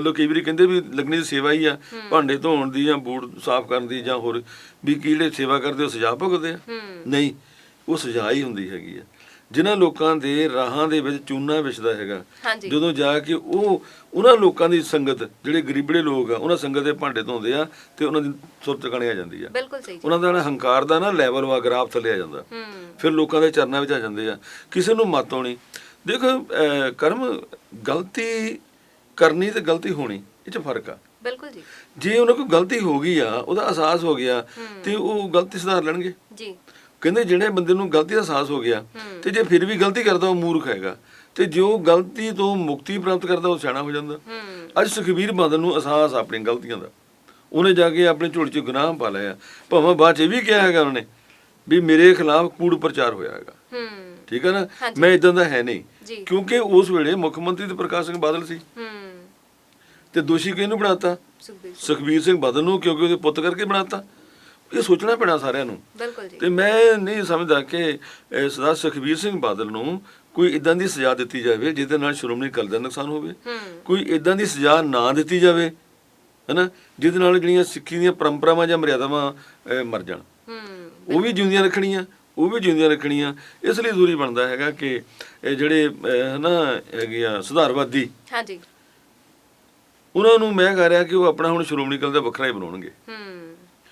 ਮਤਲਬ ਕਈ ਵਾਰੀ ਕਹਿੰਦੇ ਵੀ ਲੱਗਣੀ ਦੀ ਸੇਵਾ ਹੀ ਆ ਭਾਂਡੇ ਧੋਣ ਦੀ ਜਾਂ ਬੂਟ ਸਾਫ਼ ਕਰਨ ਦੀ ਜਾਂ ਹੋਰ ਵੀ ਕੀ ਜਿਹੜੇ ਸੇਵਾ ਕਰਦੇ ਉਹ ਸਜ਼ਾ ਭੁਗਤਦੇ ਆ? ਨਹੀਂ ਉਹ ਸਜ਼ਾ ਹੀ ਹੁੰਦੀ ਹੈਗੀ ਆ। ਜਿਨ੍ਹਾਂ ਲੋਕਾਂ ਦੇ ਰਾਹਾਂ ਦੇ ਵਿੱਚ ਚੂਨਾ ਵਿਛਦਾ ਹੈਗਾ ਜਦੋਂ ਜਾ ਕੇ ਉਹ ਉਹਨਾਂ ਲੋਕਾਂ ਦੀ ਸੰਗਤ ਜਿਹੜੇ ਗਰੀਬੜੇ ਲੋਕ ਆ ਉਹਨਾਂ ਸੰਗਤ ਦੇ ਭਾਂਡੇ ਧੋਂਦੇ ਆ ਤੇ ਉਹਨਾਂ ਦੀ ਸੁਰਤ ਟਿਕਾਣੀ ਆ ਜਾਂਦੀ ਆ। ਬਿਲਕੁਲ ਸਹੀ ਜੀ। ਉਹਨਾਂ ਦਾ ਹੰਕਾਰ ਦਾ ਨਾ ਲੈਵਲ ਵਾ ਗ੍ਰਾਫ ਥੱਲੇ ਆ ਜਾਂਦਾ। ਫਿਰ ਲੋਕਾਂ ਦੇ ਚਰਨਾਂ ਵਿੱਚ ਆ ਜਾਂਦੇ ਆ। ਕਿਸੇ ਨੂੰ ਮਤ ਆਉਣੀ। ਦੇਖੋ ਕਰਮ ਗਲਤੀ ਕਰਨੀ ਤੇ ਗਲਤੀ ਹੋਣੀ ਇਹ ਚ ਫ਼ਰਕ ਆ। ਬਿਲਕੁਲ ਜੀ। ਜੇ ਉਹਨਾਂ ਕੋਲ ਗਲਤੀ ਹੋ ਗਈ ਆ ਉਹਦਾ ਅਹਿਸਾਸ ਹੋ ਗਿਆ ਤੇ ਉਹ ਗਲਤੀ ਸੁਧਾਰ ਲੈਣਗੇ। ਜੀ। ਕਹਿੰਦੇ ਜਿਹੜੇ ਬੰਦੇ ਨੂੰ ਗਲਤੀ ਦਾ ਅਹਿਸਾਸ ਹੋ ਗਿਆ ਤੇ ਜੇ ਫਿਰ ਵੀ ਗਲਤੀ ਕਰਦਾ ਉਹ ਮੂਰਖ ਹੈਗਾ। ਤੇ ਜੋ ਗਲਤੀ ਤੋਂ ਮੁਕਤੀ ਪ੍ਰਾਪਤ ਕਰਦਾ ਉਹ ਸਿਆਣਾ ਹੋ ਜਾਂਦਾ। ਅੱਜ ਸੁਖਬੀਰ ਬਾਦਲ ਨੂੰ ਅਹਿਸਾਸ ਆ ਆਪਣੀਆਂ ਗਲਤੀਆਂ ਦਾ। ਉਹਨੇ ਜਾ ਕੇ ਆਪਣੇ ਝੋਲੀ 'ਚ ਗੁਨਾਹ ਪਾ ਲਿਆ। ਭਾਵੇਂ ਬਾਅਦ 'ਚ ਇਹ ਵੀ ਕਿਹਾ ਹੈਗਾ ਉਹਨੇ ਵੀ ਮੇਰੇ ਖਿਲਾਫ ਕੂੜ ਪ੍ਰਚਾਰ ਹੋਇਆ ਹੈਗਾ। ਹੂੰ। ਠੀਕ ਹੈ ਨਾ। ਮੈਂ ਇਦਾਂ ਦਾ ਹੈ ਨਹੀਂ। ਕਿਉਂਕਿ ਉਸ ਵੇਲੇ ਮੁੱਖ ਮੰਤਰੀ ਤੇ ਪ੍ਰਕਾਸ਼ ਸਿੰਘ ਬਾਦਲ ਸੀ। ਹੂੰ। ਤੇ ਦੋਸ਼ੀ ਕਿਹਨੂੰ ਬਣਾਤਾ? ਸੁਖਬੀਰ ਸਿੰਘ। ਬਾਦਲ ਨੂੰ ਕਿਉਂਕਿ ਉਹਦੇ ਪੁੱਤ ਕਰਕੇ ਬਣਾਤਾ। ਇਹ ਸੋਚਣਾ ਪੈਣਾ ਸਾਰਿਆਂ ਨੂੰ। ਬਿਲਕੁਲ ਜੀ। ਤੇ ਮੈਂ ਨਹੀਂ ਸਮਝਦਾ ਕਿ ਸਰਦਾਰ ਸੁਖਬੀਰ ਸਿੰਘ ਬਾਦਲ ਨੂੰ ਕੋਈ ਇਦਾਂ ਦੀ ਸਜ਼ਾ ਦਿੱਤੀ ਜਾਵੇ ਜਿਹਦੇ ਨਾਲ ਸ਼੍ਰੋਮਣੀ ਅਕਾਲੀ ਦਾ ਨੁਕਸਾਨ ਹੋਵੇ। ਕੋਈ ਇਦਾਂ ਦੀ ਸਜ਼ਾ ਨਾ ਦਿੱਤੀ ਜਾਵੇ ਹੈਨਾ? ਜਿਹਦੇ ਨਾਲ ਜਿਹੜੀਆਂ ਸਿੱਖੀ ਦੀਆਂ ਪਰੰਪਰਾਵਾਂ ਜਾਂ ਮਰਿਆਦਾਵਾਂ ਮਰ ਜਾਣ। ਉਹ ਵੀ ਜਿਉਂਦੀਆਂ ਰੱਖਣੀਆਂ। ਉਹ ਵੀ ਜਿਉਂਦੀਆਂ ਰੱਖਣੀਆਂ। ਇਸ ਲਈ ਜ਼ਰੂਰੀ ਬਣਦਾ ਹੈਗਾ ਕਿ ਇਹ ਜਿਹੜੇ ਹਨਾ ਹੈਗੇ ਆ ਸੁਧਾਰਵਾਦੀ ਹਾਂਜੀ। ਉਹਨਾਂ ਨੂੰ ਮੈਂ ਕਹਿ ਰਿਹਾ ਕਿ ਉਹ ਆਪਣਾ ਹੁਣ ਸ਼੍ਰੋਮਣੀ ਅਕਾਲੀ ਦਾ ਵੱਖਰਾ ਹੀ ਬਣਾਉਣਗੇ। ਹੂੰ।